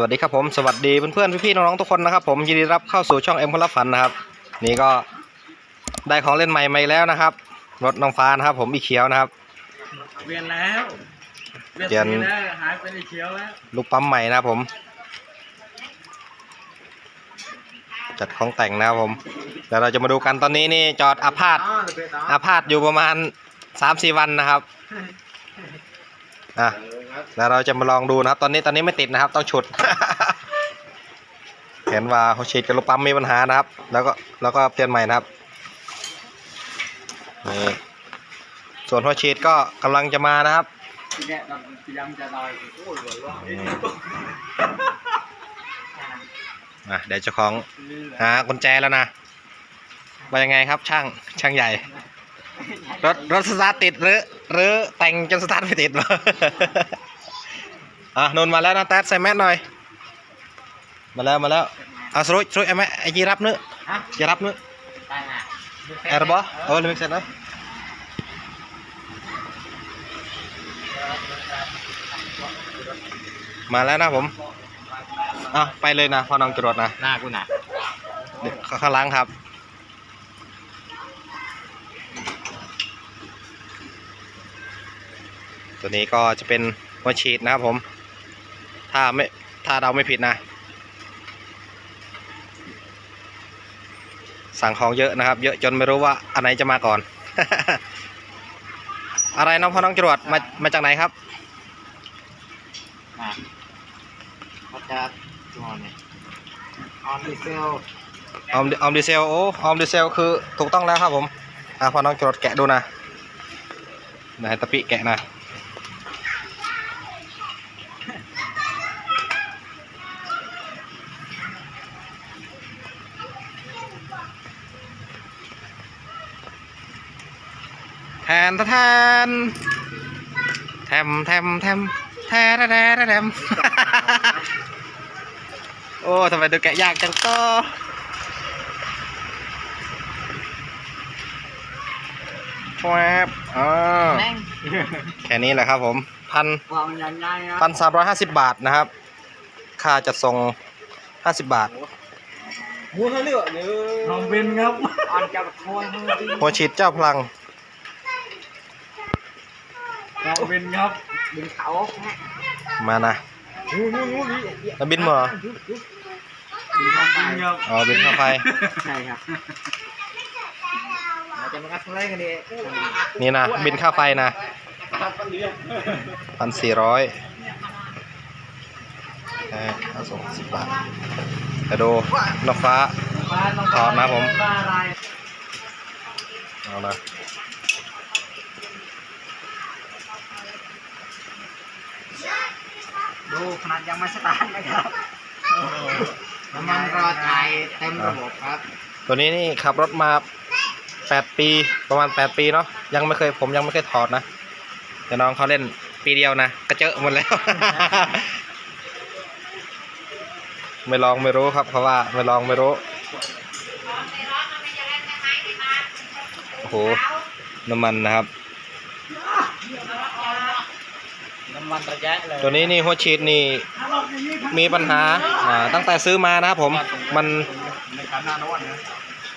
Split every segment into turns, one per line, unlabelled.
วัสดีครับผมสวัสดีเพื่อนๆพี่ๆน้องๆทุกคนนะครับผมยินดีรับเข้าสู่ช่องเอ็มพลฝันนะครับ นี่ก็ได้ของเล่นใหม่มาอีกแล้วนะครับ รถน้องฟ้านะครับ ผมอีเขียวนะครับ
เวียนแล้วเวียน
เปลี่ยน
สีแล้วหายเป็นไอ้เขียวแล้ว
ลูกปั๊มใหม่นะครับผม จัดของแต่งนะครับผมเดี๋ยวเราจะมาดูกันตอนนี้นี่จอดอาพาธ
อ๋อระเบิดอ๋อ
อาพาธอยู่ประมาณ3าสี่วันนะครับ อะแล้วเราจะมาลองดูนะครับ ตอนนี้ตอนนี้ไม่ติดนะครับ ต้องฉุด เห็นว่าเขาฉีดกับลูกปั๊มมีปัญหานะครับ แล้วก็แล้วก็เปลี่ยนใหม่นะครับนี่ส่วนหัวฉีดก็กำลังจะมานะครับ
ที่แกเรายังจะลอยโอ้ยหัวเราะ
อะเดี๋ยวเจ้าของหากุญแจแล้วนะว่ายังไงครับช่างช่างใหญ่ รถรถสตาร์ทติดหรือหรือแต่งจนสตาร์ทไม่ติดวะอะนนท์มาแล้วนะแต๊ดใส่แมสหน่อย มาแล้วมาแล้วเอาสรุปสรุปไอ้แม่ไอ้ยีรับเนื้อ
ฮะ
ยีรับเนื้อ
ได้ไง
แอร์บอเออเลยมิกเสร็จนะมาแล้วนะผมอะไปเลยนะพ่อน้องจรวดนะ
หน้ากูหนา
เดี๋ยวข้างหล่างครับ ตัวนี้ก็จะเป็นหัวฉีดนะครับผม ถ้าไม่ถ้าเราไม่ผิดนะ สั่งของเยอะนะครับ เยอะจนไม่รู้ว่าอันไหนจะมาก่อน อะไรน้องพ่อน้องจรวดมามาจากไหนครับ
อะเขาจะตัวเนี่ยออนดีเซล
ออมออมดีเซลโอ้ออมดีเซลคือถูกต้องแล้วครับผมอะพอน้องจรดแกะดูนะนายตะปิแกะนะ ทนแทนแทมแทมแทมแทนแทนแทมโอ้ทำไมดูแกะยากจังก็แวบอ่า
แม่ง
แค่นี้แหละครับผมพัน
วางยันง่ายนะ
พันสามร้อยห้าสิบบาทนะครับ ค่าจัดส่งห้าสิบบาท
มูทะเลือเนื้อลองบินครับออนจะโวยมือบิน
หัวฉีดเจ้าพลัง
ลองบินครับบินเขา
มานะ
งูงูงูนี่
แล้วบินมาเหรอ
บินเข้าไปครับ
อ๋อบินค่าไฟ
ใช่ครับเราจะมากัดเล่นกันดิ
นี่นะบินค่าไฟนะพันสี่ร้อยค่าส่งสิบบาทแต่ดูนกฟ้าถอดนะผม เอานะ
ดูขนาดยังไม่สตาร์ทนะครับน้ำมันรอถ่ายเต็มระบบครับ
ตัวนี้นี่ขับรถมาแปดปีประมาณแปดปีเนาะยังไม่เคยผมยังไม่เคยถอดนะแต่น้องเขาเล่นปีเดียวนะกระเจอะหมดแล้ว ไม่ลองไม่รู้ครับ เพราะว่าไม่ลองไม่รู้โอ้โหน้ำมันนะครับ
น้ำมันระยะเลย
ตัวนี้นี่หัวฉีดนี่มีปัญหาอ่าตั้งแต่ซื้อมานะครับผมมัน
ในการหน้าโน้นนะ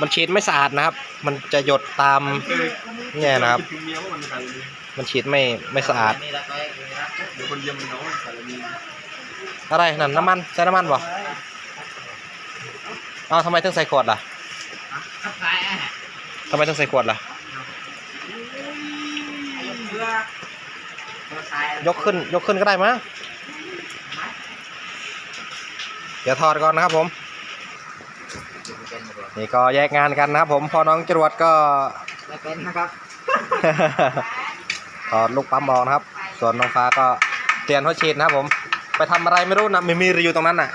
มันฉีดไม่สะอาดนะครับ มันจะหยดตามเนี่ยนะครับ
ถึงเมียว่ามันใส่
มันฉีดไม่ไม่สะอาด
นี่ละก็เดี๋ยวคนเยี่ยมมันน้อยใส่ละมี
อะไรนั่นน้ำมันใส่น้ำมันบ่เอ้าทำไมถึงใส่ขวดล่ะ
ขับถ่ายอะ
ทำไมถึงใส่ขวดล่ะ
เพื่อเพื่อถ่า ย
ยกขึ้นยกขึ้นก็ได้มั้ยเดี๋ยวถอดก่อนนะครับผม นี่ก็แยกงานกันนะครับผมพอน้องจรวดก็
ไม่เป็นนะครับ
ถอดลูกปั๊มออกนะครับ ส่วนน้องฟ้าก็เปลี่ยนหัวฉีดนะครับผม ไปทำอะไรไม่รู้นะไม่มีรีวิวตรงนั้นน่ะ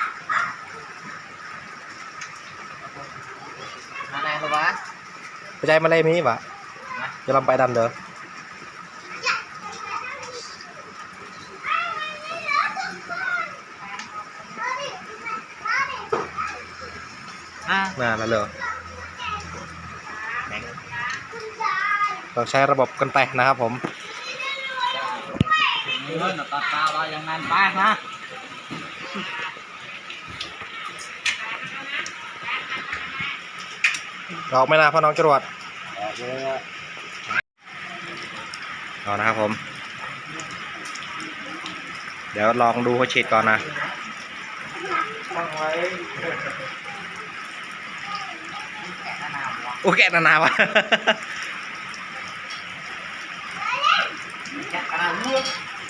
มาไหนหรอวะ
ไปใจมาเลยมีวะจะลองไปดันเด้อ นาแล้วเหรอเราใช้ระบบกันไปนะครับผม
เงินตาตาเราอย่นั้นะ
นะพ่อน้องจรวด
เอ
นะครับผม เดี๋ยวลองดูเขาฉีดก่อนนะ
Ủa kẹt
là nào à?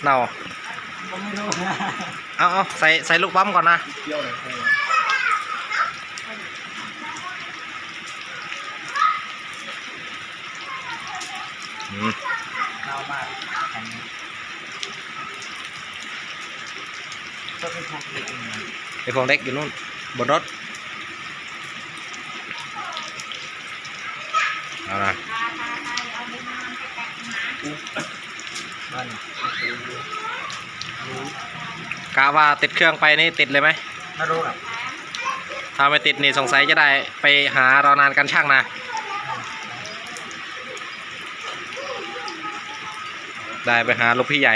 nào à, à, xài, xài lúc bấm còn
à ừ. cái phòng đếch kia luôn bật đốt เอา
ละ
กาว่า
ติดเครื่องไปนี่ติดเลยไหม
ไม่รู้ครับ
ถ้าไม่ติดนี่สงสัยจะได้ไปหาเรานานกันช่างนะได้ไปหาลูกพี่ใหญ่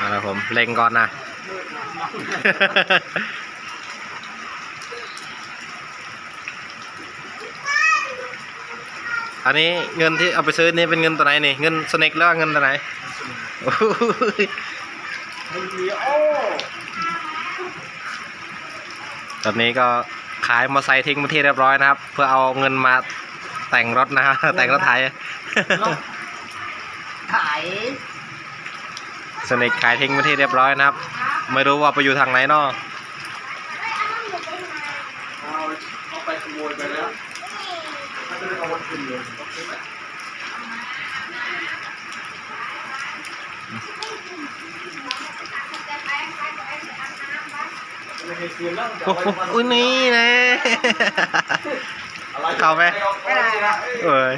ปุ๊บเดียวเดียวครับ
แหวบ
เอ้ยนะไป
อืมอืมเอาละผมเล็งก่อนนะ อันนี้เงินที่เอาไปซื้อนี่เป็นเงินตัวไหนนี่ เงินสเน็กแล้วเงินตัวไหนโอ้ย
มันมีโอ้
ตอนนี้ก็ขายมอเตอร์ไซค์ทิ้งมาที่เรียบร้อยนะครับ เพื่อเอาเงินมาแต่งรถนะฮะแต่งรถไถ
ขาย
สเน็กขายทิ้งมาที่เรียบร้อยนะครับ ไม่รู้ว่าไปอยู่ทางไหนเนาะ
เอาเอาไปขโมยไปแล้วถ้าจะได้เอาวันคืนเลยต้องซื้อไปไม่ให้คืนแล้ว
โอ้โหอุ้ยนี่นะ
อะไร
เข้าไหม
ไม่ได้นะ
เอ้ย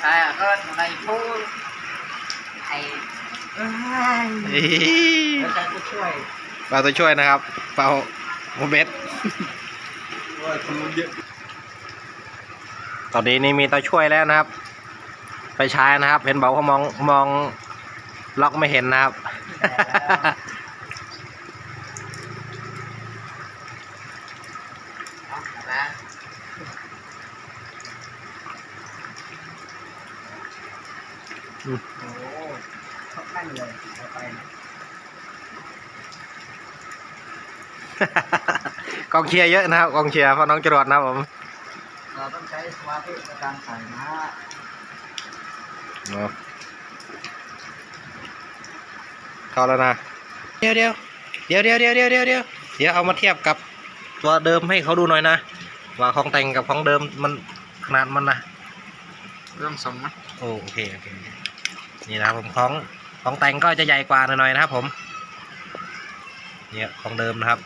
ใช่อะก็ในพูดไอ้เอ้ย
อี
แล้วใครจะช่วย
เปาตัวช่วยนะครับเปาโมเบส
ว่าคนเยอะ
ตอนนี้นี่มีตัวช่วยแล้วนะครับ ไปใช้นะครับ เห็นบอกว่ามองมองล็อกไม่เห็นนะครับ
เอาละโอ้เขาตั้งเลยเอาไปนะ
กองเชียร์เยอะนะครับกองเชียร์เพราะน้องจรวดนะครับผม
เราต้องใช้สมาธิในการใส่นะ
เนาะเข้าแล้วนะเดี๋ยวเดี๋ยวเดี๋ยวเดี๋ยวเดี๋ยวเดี๋ยวเดี๋ยวเดี๋ยวเดี๋ยวเอามาเทียบกับตัวเดิมให้เขาดูหน่อยนะ ว่าของแต่งกับของเดิมมันขนาดมันนะ
เริ่มสมนะ
โอ้โอเคโอเคนี่นะครับผมของ ของแต่งก็จะใหญ่กว่าหน่อยๆนะครับผมเนี่ยของเดิมนะครับ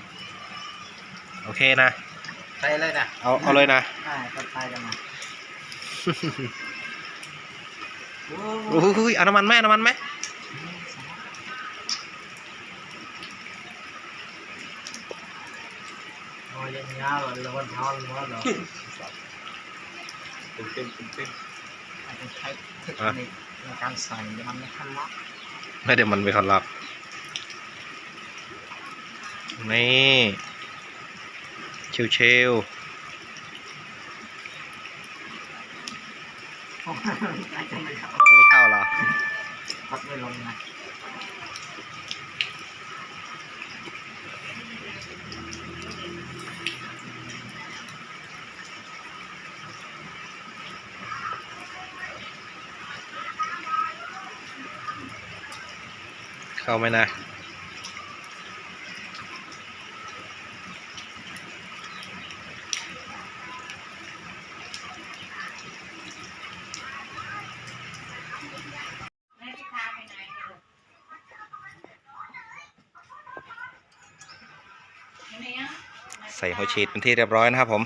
โอเคนะ
ใส่เลยนะ
เอาเอาเลยนะ
อ่าก็ใส่กันมาโอ้
อุ้ยเอาน้ำมันไหมเอาน้ำมันไหม
โอ้ยยังยาวเลยวันท้องวันเหรอตื่นเต้นตื่นเต้นอาจจะใช้เทคนิคในการใส่มันไม่ทันล็อก
ให้เดี๋ยวมันไปสลับ นี่
เชียวเชีย
วไม่เข้าหรอ
พักไม่ลงนะ
เข้าไหมนะ
ใส่
หัวฉีดเป็นที่เรียบร้อยนะครับผม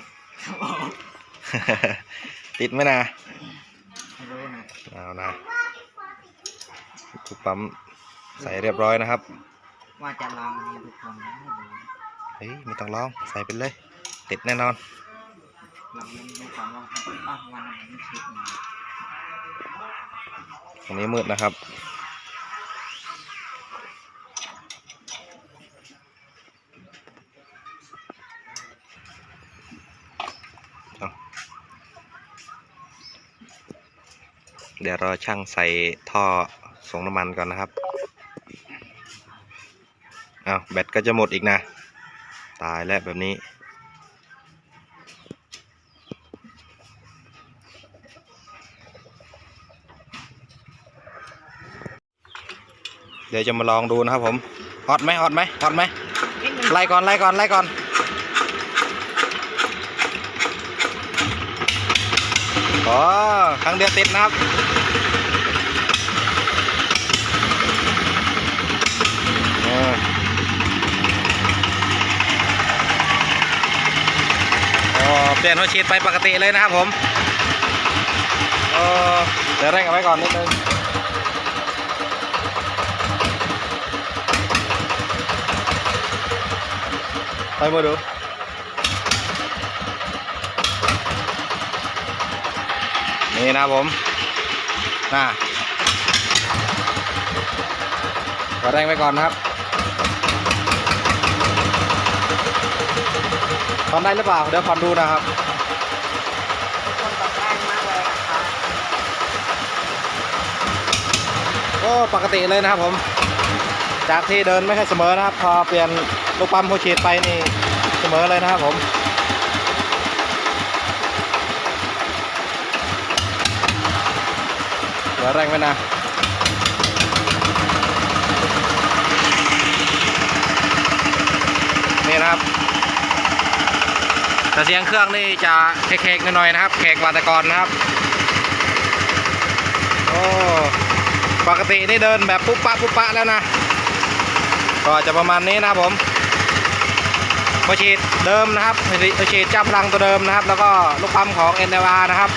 ติดไหมนะเอานะ ปั๊ม ใส่เรียบร้อยนะครับ
ว่าจะลองให้ทุกคนนะไม่รู้
เฮ้ยไม่ต้องลองใส่ไปเลย ติดแน่นอน
ลองเล่นดูก่อนว่าบ้างวันไหนไม่คิดนะ
ตรงนี้มืดนะครับเอาเดี๋ยวรอช่างใส่ท่อส่งน้ำมันก่อนนะครับ เอาแบตก็จะหมดอีกนะ ตายแล้วแบบนี้ เดี๋ยวจะมาลองดูนะครับผมฮอตไหมฮอตไหมฮอตไหมไล่ก่อนไล่ก่อนไล่ก่อนโอ้ครั้งเดียวติดนะครับเออ เปลี่ยนหัวฉีดไปปกติเลยนะครับผมเออเดี๋ยวเร่งเอาไว้ก่อนนิดนึงไปมาดูนี่นะผมน่าขอแรงไปก่อนนะครับทำได้หรือเปล่า เดี๋ยวผ่อนดูนะครับ
ทุกคนตอบได้มากเลยนะครับ
ก็ปกติเลยนะครับผม จากที่เดินไม่ค่อยเสมอนะครับ พอเปลี่ยนลูกปั๊มหัวฉีดไปนี่เสมอเลยนะครับผมเดี๋ยวแรงไว้นะนี่นะครับแต่เสียงเครื่องนี่จะเคกๆหน่อยๆนะครับเคกวาตก่อนนะครับ โอ้ ปกตินี่เดินแบบปุ๊บปะปุ๊บปะแล้วนะ ก็จะประมาณนี้นะครับผมหัวฉีดเดิมนะครับหัวฉีดจ้าพลังตัวเดิมนะครับ แล้วก็ลูกปั๊มของ n อ r นะครับ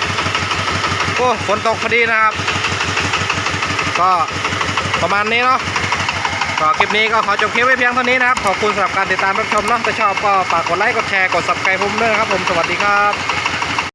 โอ้ฝนตกพอดีนะครับ ก็ประมาณนี้เนาะก็คลิปนี้ก็ขอจบคลิปไว้เพียงเท่านี้นะครับ ขอบคุณสำหรับการติดตามรับชมเนาะถ้าชอบก็ฝากกดไลค์ กดแชร์ กด subscribe ผมด้วยนะครับผม สวัสดีครับ